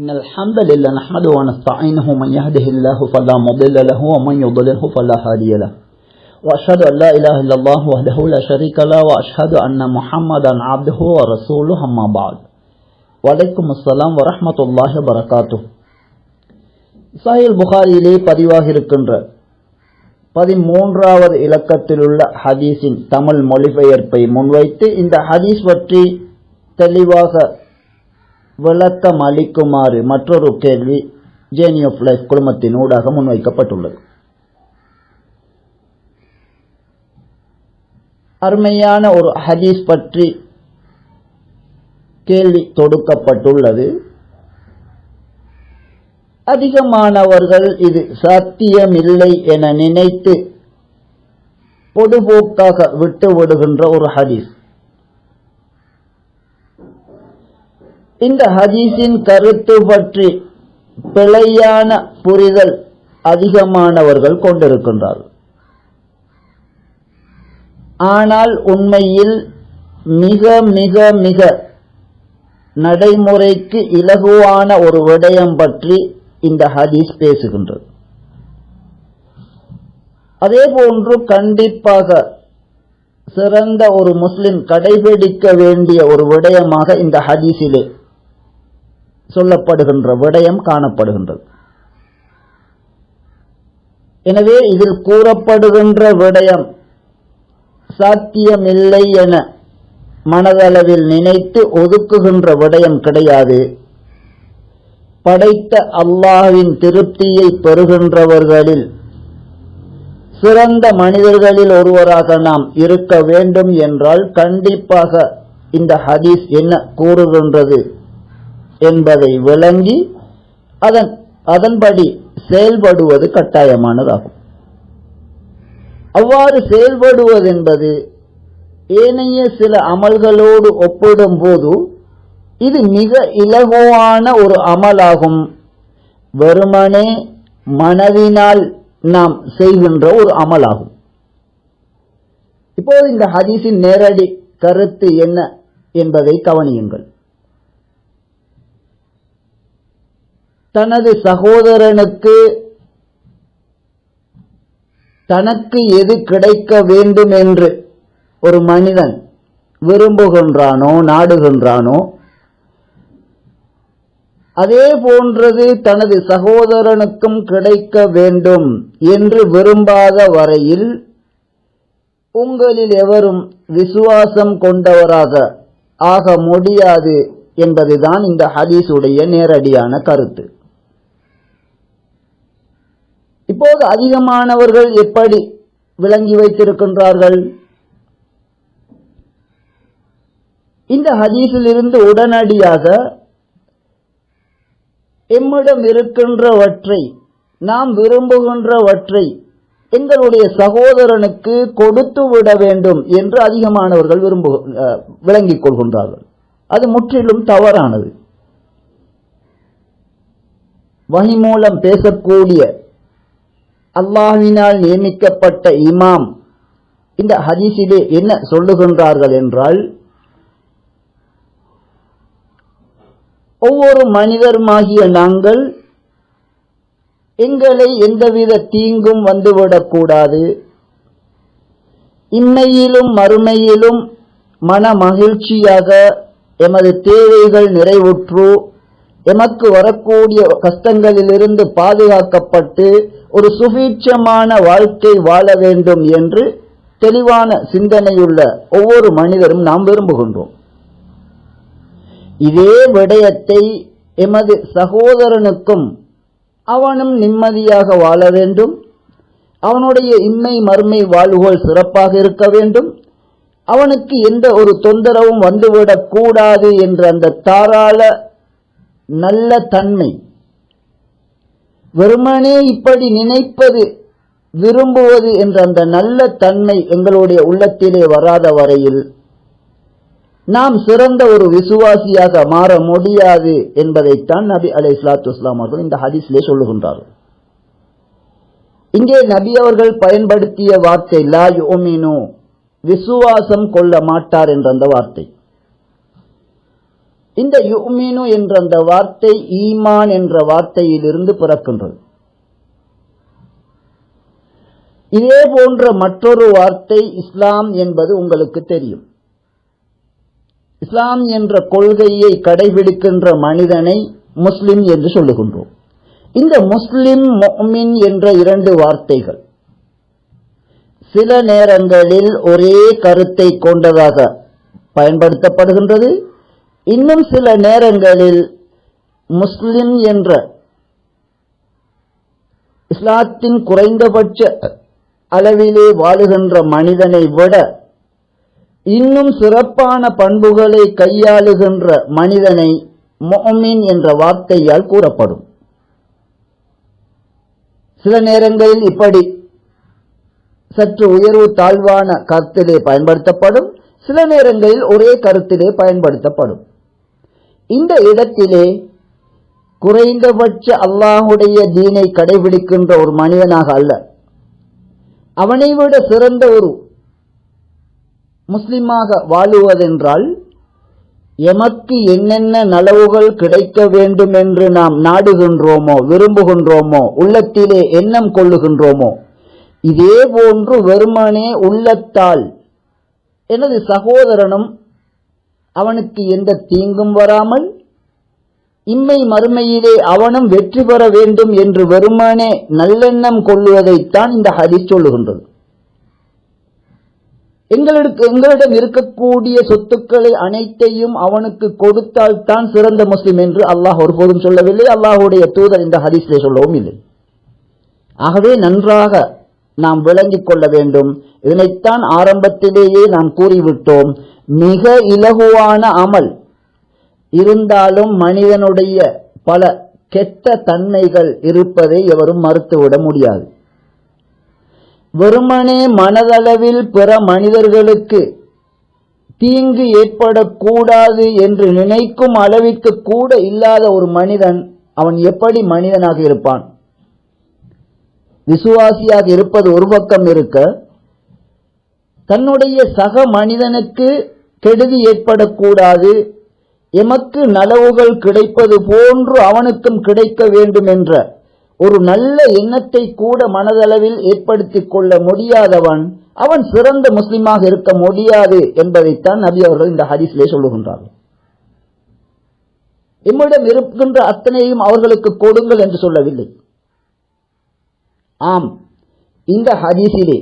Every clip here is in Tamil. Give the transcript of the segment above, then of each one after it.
إن الحمد لله نحمده ونستعينه من يهده الله فلا مضل له ومن يضلله فلا هادي له. وأشهد أن لا إله إلا الله وحده لا شريك له وأشهد أن محمدا عبده ورسوله أما بعد. وعليكم السلام ورحمة الله وبركاته. صحيح البخاري لي بدي واهير كنر இசாயில் புகாரியிலே பதிவாக இருக்கின்ற பதிமூன்றாவது இலக்கத்திலுள்ள ஹதீஸின் தமிழ் மொழிபெயர்ப்பை முன்வைத்து இந்த ஹதீஸ் பற்றி தெளிவாக விளக்கம் அளிக்குமாறு மற்றொரு கேள்வி ஜேர்னி ஆஃப் லைஃப் குழுமத்தின் ஊடாக முன்வைக்கப்பட்டுள்ளது. அருமையான ஒரு ஹதீஸ் பற்றி கேள்வி தொடுக்கப்பட்டுள்ளது. அதிகமானவர்கள் இது சாத்தியமில்லை என நினைத்து பொதுபோக்காக விட்டு விடுகின்ற ஒரு ஹதீஸ். இந்த ஹதீஸின் கருத்து பற்றி பிழையான புரிதல் அதிகமானவர்கள் கொண்டிருக்கின்றார்கள். ஆனால் உண்மையில் மிக மிக மிக நடைமுறைக்கு இலகுவான ஒரு விடயம் பற்றி இந்த ஹதீஸ் பேசுகின்றது. அதே போன்று கண்டிப்பாக சிறந்த ஒரு முஸ்லிம் கடைபிடிக்க வேண்டிய ஒரு விடயமாக இந்த ஹதீஸிலே சொல்லப்படுகின்ற விடயம் காணப்படுகின்றது. எனவே இதில் கூறப்படுகின்ற விடயம் சாத்தியமில்லை என மனதளவில் நினைத்து ஒதுக்குகின்ற விடயம் கிடையாது. படைத்த அல்லாவின் திருப்தியை பெறுகின்றவர்களில் சிறந்த மனிதர்களில் ஒருவராக நாம் இருக்க வேண்டும் என்றால் கண்டிப்பாக இந்த ஹதீஸ் என்ன கூறுகின்றது? என்பதை விளங்கி அதன் அதன்படி செயல்படுவது கட்டாயமானதாகும். அவ்வாறு செயல்படுவது என்பது ஏனைய சில அமல்களோடு ஒப்பிடும் போது இது மிக இலகுவான ஒரு அமலாகும். வெறுமனே மனதினால் நாம் செய்கின்ற ஒரு அமலாகும். இப்போது இந்த ஹதீஸின் நேரடி கருத்து என்ன என்பதை கவனியுங்கள். தனது சகோதரனுக்கு தனக்கு எது கிடைக்க வேண்டும் என்று ஒரு மனிதன் விரும்புகின்றானோ நாடுகின்றானோ அதே போன்றது தனது சகோதரனுக்கும் கிடைக்க வேண்டும் என்று விரும்பாத வரையில் உங்களில் எவரும் விசுவாசம் கொண்டவராக ஆக முடியாது என்பதுதான் இந்த ஹதீஸுடைய நேரடியான கருத்து. இப்போது அதிகமானவர்கள் எப்படி விளங்கி வைத்திருக்கின்றார்கள்? இந்த ஹதீஸில் இருந்து உடனடியாக எம்மிடம் இருக்கின்றவற்றை நாம் விரும்புகின்றவற்றை எங்களுடைய சகோதரனுக்கு கொடுத்து விட வேண்டும் என்று அதிகமானவர்கள் விரும்பு விளங்கிக் கொள்கின்றார்கள். அது முற்றிலும் தவறானது. வகி மூலம் பேசக்கூடிய அல்லாஹினால் நியமிக்கப்பட்ட இமாம் இந்த ஹதீஸிலே என்ன சொல்லுகின்றார்கள் என்றால் ஒவ்வொரு மனிதருமாகிய நாங்கள் எங்களை எந்தவித தீங்கும் வந்துவிடக்கூடாது. இம்மையிலும் மறுமையிலும் மன மகிழ்ச்சியாக எமது தேவைகள் நிறைவுற்று எமக்கு வரக்கூடிய கஷ்டங்களிலிருந்து பாதுகாக்கப்பட்டு ஒரு சுபீட்சமான வாழ்க்கை வாழ வேண்டும் என்று தெளிவான சிந்தனையுள்ள ஒவ்வொரு மனிதரும் நாம் விரும்புகின்றோம். இதே விடயத்தை எமது சகோதரனுக்கும் அவனும் நிம்மதியாக வாழ வேண்டும். அவனுடைய இன்மை மறுமை வாழ்வுகள் சிறப்பாக இருக்க வேண்டும். அவனுக்கு எந்த ஒரு தொந்தரவும் வந்துவிடக் கூடாது என்ற அந்த தாராள நல்ல தன்மை. வெறுமனே இப்படி நினைப்பது விரும்புவது என்ற அந்த நல்ல தன்மை எங்களுடைய உள்ளத்திலே வராத வரையில் நாம் சிறந்த ஒரு விசுவாசியாக மாற முடியாது என்பதைத்தான் நபி அலை இஸ்லாத்து இஸ்லாம் அவர்கள் இந்த ஹதீஸ்லே சொல்லுகின்றார்கள். இங்கே நபி அவர்கள் பயன்படுத்திய வார்த்தை லா யோமினு விசுவாசம் கொள்ள மாட்டார் என்ற அந்த வார்த்தை. இந்த யுமினு என்ற அந்த வார்த்தை ஈமான் என்ற வார்த்தையிலிருந்து பிறக்கின்றது. இதே போன்ற மற்றொரு வார்த்தை இஸ்லாம் என்பது உங்களுக்கு தெரியும். இஸ்லாம் என்ற கொள்கையை கடைபிடிக்கின்ற மனிதனை முஸ்லிம் என்று சொல்லுகின்றோம். இந்த முஸ்லிம் மொமின் என்ற இரண்டு வார்த்தைகள் சில நேரங்களில் ஒரே கருத்தை கொண்டதாக பயன்படுத்தப்படுகின்றது இன்னும் சில நேரங்களில் முஸ்லிம் என்ற இஸ்லாத்தின் குறைந்தபட்ச அளவிலே வாழுகின்ற மனிதனை விட இன்னும் சிறப்பான பண்புகளை கையாளுகின்ற மனிதனை மொமின் என்ற வார்த்தையால் கூறப்படும். சில நேரங்களில் இப்படி சற்று உயர்வு தாழ்வான கருத்திலே பயன்படுத்தப்படும். சில நேரங்களில் ஒரே கருத்திலே பயன்படுத்தப்படும். இந்த இடத்திலே குறைந்தபட்ச அல்லாஹுடைய தீனை கடைபிடிக்கின்ற ஒரு மனிதனாக அல்ல. அவனை விட சிறந்த ஒரு முஸ்லிமாக வாழுவதென்றால் எமக்கு என்னென்ன நலவுகள் கிடைக்க வேண்டும் என்று நாம் நாடுகின்றோமோ விரும்புகின்றோமோ உள்ளத்திலே எண்ணம் கொள்ளுகின்றோமோ இதே போன்று வெறுமனே உள்ளத்தால் எனது சகோதரனும் அவனுக்கு எந்த தீங்கும் வராமல் இம்மை மறுமையிலே அவனும் வெற்றி பெற வேண்டும் என்று வெறுமனே நல்லெண்ணம் கொள்வதைத்தான் இந்த ஹரி சொல்லுகின்றது. எங்களுக்கு எங்களிடம் இருக்கக்கூடிய சொத்துக்களை அனைத்தையும் அவனுக்கு கொடுத்தால் தான் சிறந்த முஸ்லிம் என்று அல்லாஹ் ஒருபோதும் சொல்லவில்லை. அல்லாஹுடைய தூதர் இந்த ஹரிசிலே சொல்லவும் இல்லை. ஆகவே நன்றாக நாம் விளங்கிக் கொள்ள வேண்டும். இதனைத்தான் ஆரம்பத்திலேயே நாம் கூறிவிட்டோம். மிக இலகுவான அமல். இருந்தாலும் மனிதனுடைய பல கெட்ட தன்மைகள் இருப்பதை எவரும் மறுத்துவிட முடியாது. வெறுமனே மனதளவில் பிற மனிதர்களுக்கு தீங்கு ஏற்படக்கூடாது என்று நினைக்கும் அளவிற்கு கூட இல்லாத ஒரு மனிதன் அவன் எப்படி மனிதனாக இருப்பான்? விசுவாசியாக இருப்பது ஒரு பக்கம் இருக்க தன்னுடைய சக மனிதனுக்கு கெடுதி ஏற்படக்கூடாது. எமக்கு நலவுகள் கிடைப்பது போன்று அவனுக்கும் கிடைக்க வேண்டும் என்ற ஒரு நல்ல எண்ணத்தை கூட மனதளவில் ஏற்படுத்திக் கொள்ள முடியாதவன் அவன் சிறந்த முஸ்லிமாக இருக்க முடியாது என்பதைத்தான் நபி அவர்கள் இந்த ஹதீஸிலே சொல்லுகின்றார்கள். எம்மிடம் இருக்கின்ற அத்தனையும் அவர்களுக்கு கொடுங்கள் என்று சொல்லவில்லை. ஆம் இந்த ஹதீஸிலே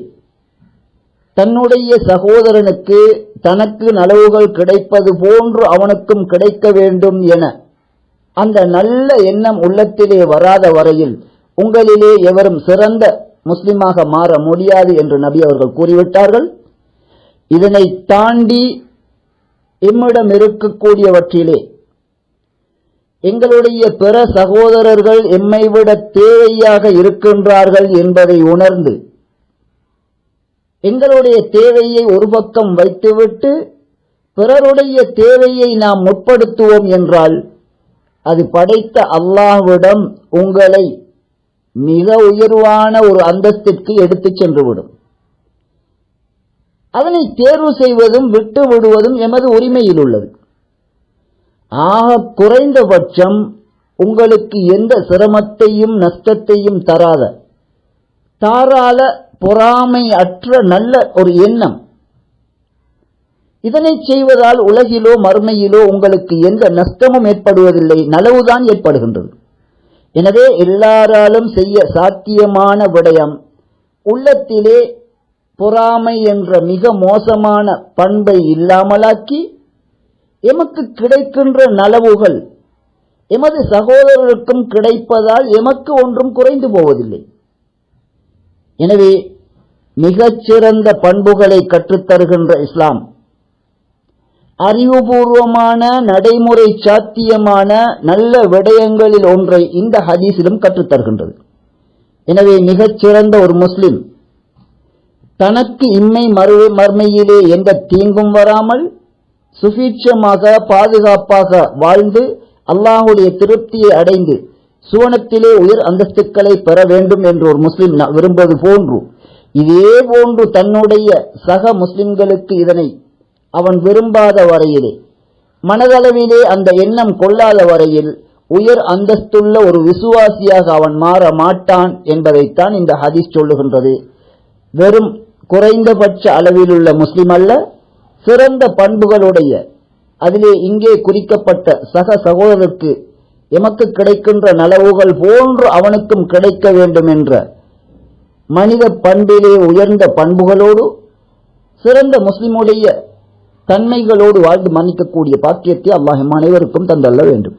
தன்னுடைய சகோதரனுக்கு தனக்கு நலவுகள் கிடைப்பது போன்று அவனுக்கும் கிடைக்க வேண்டும் என அந்த நல்ல எண்ணம் உள்ளத்திலே வராத வரையில் உங்களிலே எவரும் சிறந்த முஸ்லிமாக மாற முடியாது என்று நபி அவர்கள் கூறிவிட்டார்கள். இதனை தாண்டி எம்மிடம் இருக்கக்கூடியவற்றிலே எங்களுடைய பிற சகோதரர்கள் எம்மை விட தேவையாக இருக்கின்றார்கள் என்பதை உணர்ந்து எங்களுடைய தேவையை ஒரு பக்கம் வைத்துவிட்டு பிறருடைய தேவையை நாம் முற்படுத்துவோம் என்றால் அது படைத்த அல்லாஹ்விடம் உங்களை மிக உயர்வான ஒரு அந்தஸ்திற்கு எடுத்துச் சென்றுவிடும். அதனை தேர்வு செய்வதும் விட்டு விடுவதும் எமது உரிமையில் உள்ளது. ஆக குறைந்தபட்சம் உங்களுக்கு எந்த சிரமத்தையும் நஷ்டத்தையும் தராத தாராள பொறாமை அற்ற நல்ல ஒரு எண்ணம். இதனை செய்வதால் உலகிலோ மறுமையிலோ உங்களுக்கு எந்த நஷ்டமும் ஏற்படுவதில்லை நலவுதான் ஏற்படுகின்றது. எனவே எல்லாராலும் செய்ய சாத்தியமான விடயம் உள்ளத்திலே பொறாமை என்ற மிக மோசமான பண்பை இல்லாமலாக்கி எமக்கு கிடைக்கின்ற நலவுகள் எமது சகோதரருக்கும் கிடைப்பதால் எமக்கு ஒன்றும் குறைந்து போவதில்லை. எனவே மிகச்சிறந்த பண்புகளை கற்றுத்தருகின்ற இஸ்லாம். அறிவுபூர்வமான நடைமுறை சாத்தியமான நல்ல விடயங்களில் ஒன்றை இந்த ஹதீஸிலும் கற்றுத்தருகின்றது. எனவே மிகச்சிறந்த ஒரு முஸ்லிம் தனக்கு இம்மை மறு மர்மையிலே எந்த தீங்கும் வராமல் சுபீட்சமாக பாதுகாப்பாக வாழ்ந்து அல்லாஹுடைய திருப்தியை அடைந்து சுவனத்திலே உயர் அந்தஸ்துக்களை பெற வேண்டும் என்று ஒரு முஸ்லிம் விரும்புவது போன்று. இதே போன்று தன்னுடைய சக முஸ்லிம்களுக்கு இதனை அவன் விரும்பாத வரையிலே மனதளவிலே அந்த எண்ணம் கொள்ளாத வரையில் உயர் அந்தஸ்துள்ள ஒரு விசுவாசியாக அவன் மாற மாட்டான் என்பதைத்தான் இந்த ஹதீஸ் சொல்லுகின்றது. வெறும் குறைந்தபட்ச அளவிலுள்ள முஸ்லிம் அல்ல சிறந்த பண்புகளுடைய அதிலே இங்கே குறிக்கப்பட்ட சக சகோதரருக்கு எமக்கு கிடைக்கின்ற நலவுகள் போன்று அவனுக்கும் கிடைக்க வேண்டும் என்ற மனித பண்பிலே உயர்ந்த பண்புகளோடு சிறந்த முஸ்லிமுடைய தன்மைகளோடு வாழ்ந்து மன்னிக்கக்கூடிய பாக்கியத்தை அல்லாஹ் அனைவருக்கும் தந்தள்ள வேண்டும்.